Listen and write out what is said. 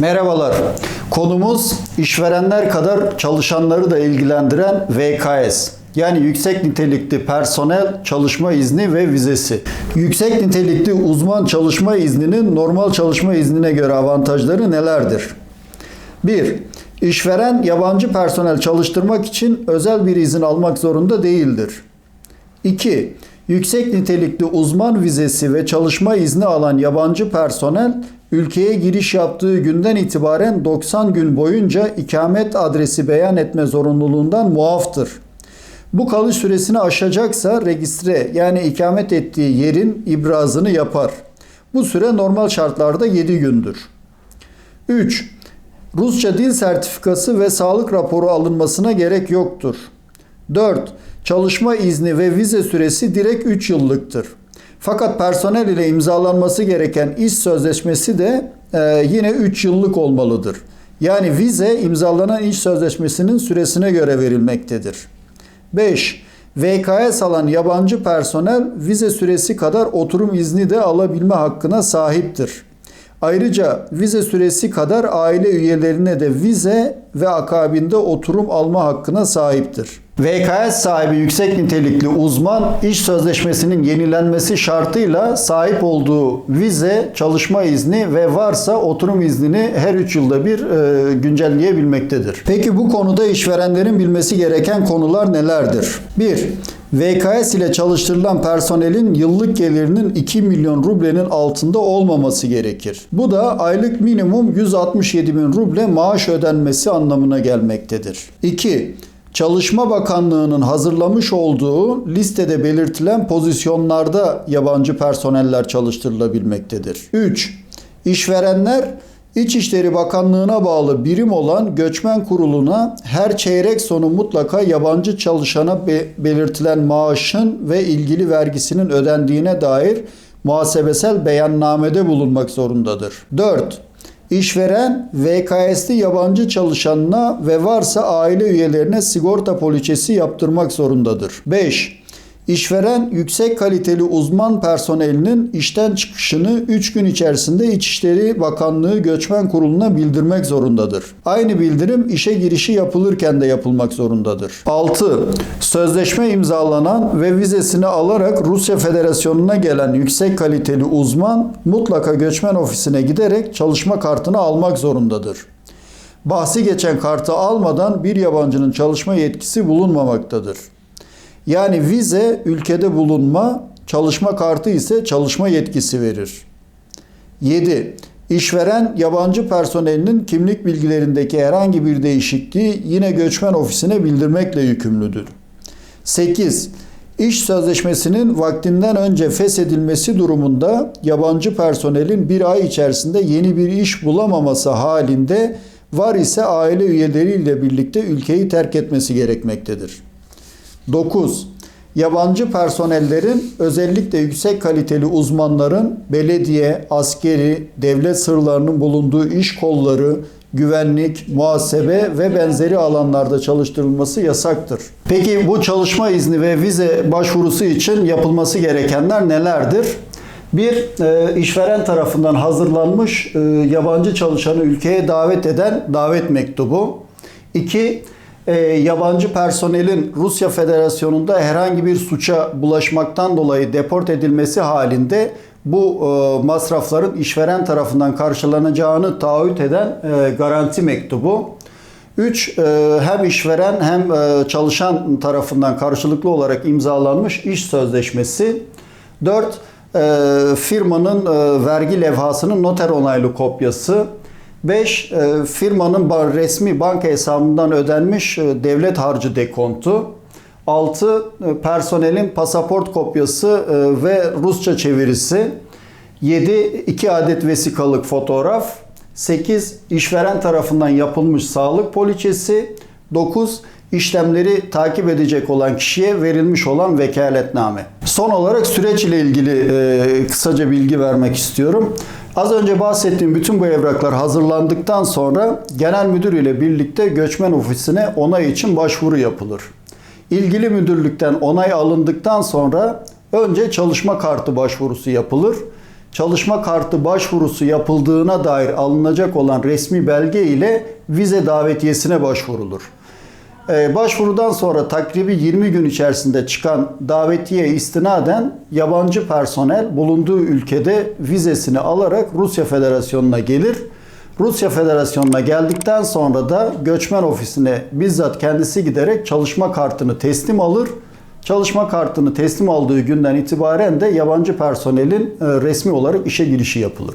Merhabalar. Konumuz işverenler kadar çalışanları da ilgilendiren VKS. Yani yüksek nitelikli personel çalışma izni ve vizesi. Yüksek nitelikli uzman çalışma izninin normal çalışma iznine göre avantajları nelerdir? 1. İşveren yabancı personel çalıştırmak için özel bir izin almak zorunda değildir. 2. Yüksek nitelikli uzman vizesi ve çalışma izni alan yabancı personel ülkeye giriş yaptığı günden itibaren 90 gün boyunca ikamet adresi beyan etme zorunluluğundan muaftır. Bu kalış süresini aşacaksa registre yani ikamet ettiği yerin ibrazını yapar. Bu süre normal şartlarda 7 gündür. 3. Rusça dil sertifikası ve sağlık raporu alınmasına gerek yoktur. 4. Çalışma izni ve vize süresi direkt 3 yıllıktır. Fakat personel ile imzalanması gereken iş sözleşmesi de e, yine 3 yıllık olmalıdır. Yani vize imzalanan iş sözleşmesinin süresine göre verilmektedir. 5. VKS alan yabancı personel vize süresi kadar oturum izni de alabilme hakkına sahiptir. Ayrıca vize süresi kadar aile üyelerine de vize ve akabinde oturum alma hakkına sahiptir. VKS sahibi yüksek nitelikli uzman iş sözleşmesinin yenilenmesi şartıyla sahip olduğu vize, çalışma izni ve varsa oturum iznini her 3 yılda bir e, güncelleyebilmektedir. Peki bu konuda işverenlerin bilmesi gereken konular nelerdir? 1. VKS ile çalıştırılan personelin yıllık gelirinin 2 milyon rublenin altında olmaması gerekir. Bu da aylık minimum 167 bin ruble maaş ödenmesi anlamına gelmektedir. 2. Çalışma Bakanlığı'nın hazırlamış olduğu listede belirtilen pozisyonlarda yabancı personeller çalıştırılabilmektedir. 3. İşverenler İçişleri Bakanlığı'na bağlı birim olan Göçmen Kurulu'na her çeyrek sonu mutlaka yabancı çalışana be- belirtilen maaşın ve ilgili vergisinin ödendiğine dair muhasebesel beyannamede bulunmak zorundadır. 4. İşveren VKS'li yabancı çalışanına ve varsa aile üyelerine sigorta poliçesi yaptırmak zorundadır. 5. İşveren yüksek kaliteli uzman personelinin işten çıkışını 3 gün içerisinde İçişleri Bakanlığı Göçmen Kurulu'na bildirmek zorundadır. Aynı bildirim işe girişi yapılırken de yapılmak zorundadır. 6. Sözleşme imzalanan ve vizesini alarak Rusya Federasyonu'na gelen yüksek kaliteli uzman mutlaka göçmen ofisine giderek çalışma kartını almak zorundadır. Bahsi geçen kartı almadan bir yabancının çalışma yetkisi bulunmamaktadır. Yani vize ülkede bulunma, çalışma kartı ise çalışma yetkisi verir. 7. İşveren yabancı personelinin kimlik bilgilerindeki herhangi bir değişikliği yine göçmen ofisine bildirmekle yükümlüdür. 8. İş sözleşmesinin vaktinden önce feshedilmesi durumunda yabancı personelin bir ay içerisinde yeni bir iş bulamaması halinde var ise aile üyeleriyle birlikte ülkeyi terk etmesi gerekmektedir. 9. Yabancı personellerin özellikle yüksek kaliteli uzmanların belediye, askeri, devlet sırlarının bulunduğu iş kolları, güvenlik, muhasebe ve benzeri alanlarda çalıştırılması yasaktır. Peki bu çalışma izni ve vize başvurusu için yapılması gerekenler nelerdir? Bir, e, işveren tarafından hazırlanmış e, yabancı çalışanı ülkeye davet eden davet mektubu. İki, e, yabancı personelin Rusya Federasyonu'nda herhangi bir suça bulaşmaktan dolayı deport edilmesi halinde bu e, masrafların işveren tarafından karşılanacağını taahhüt eden e, garanti mektubu. 3. Hem işveren hem e, çalışan tarafından karşılıklı olarak imzalanmış iş sözleşmesi. 4. Firmanın e, vergi levhasının noter onaylı kopyası. 5. Firmanın ba- resmi banka hesabından ödenmiş e, devlet harcı dekontu. 6. Personelin pasaport kopyası e, ve Rusça çevirisi. 7. 2 adet vesikalık fotoğraf. 8. işveren tarafından yapılmış sağlık poliçesi. 9. işlemleri takip edecek olan kişiye verilmiş olan vekaletname. Son olarak süreç ile ilgili e, kısaca bilgi vermek istiyorum. Az önce bahsettiğim bütün bu evraklar hazırlandıktan sonra genel müdür ile birlikte göçmen ofisine onay için başvuru yapılır. İlgili müdürlükten onay alındıktan sonra önce çalışma kartı başvurusu yapılır. çalışma kartı başvurusu yapıldığına dair alınacak olan resmi belge ile vize davetiyesine başvurulur. Ee, başvurudan sonra takribi 20 gün içerisinde çıkan davetiye istinaden yabancı personel bulunduğu ülkede vizesini alarak Rusya Federasyonu'na gelir. Rusya Federasyonu'na geldikten sonra da göçmen ofisine bizzat kendisi giderek çalışma kartını teslim alır. Çalışma kartını teslim aldığı günden itibaren de yabancı personelin e, resmi olarak işe girişi yapılır.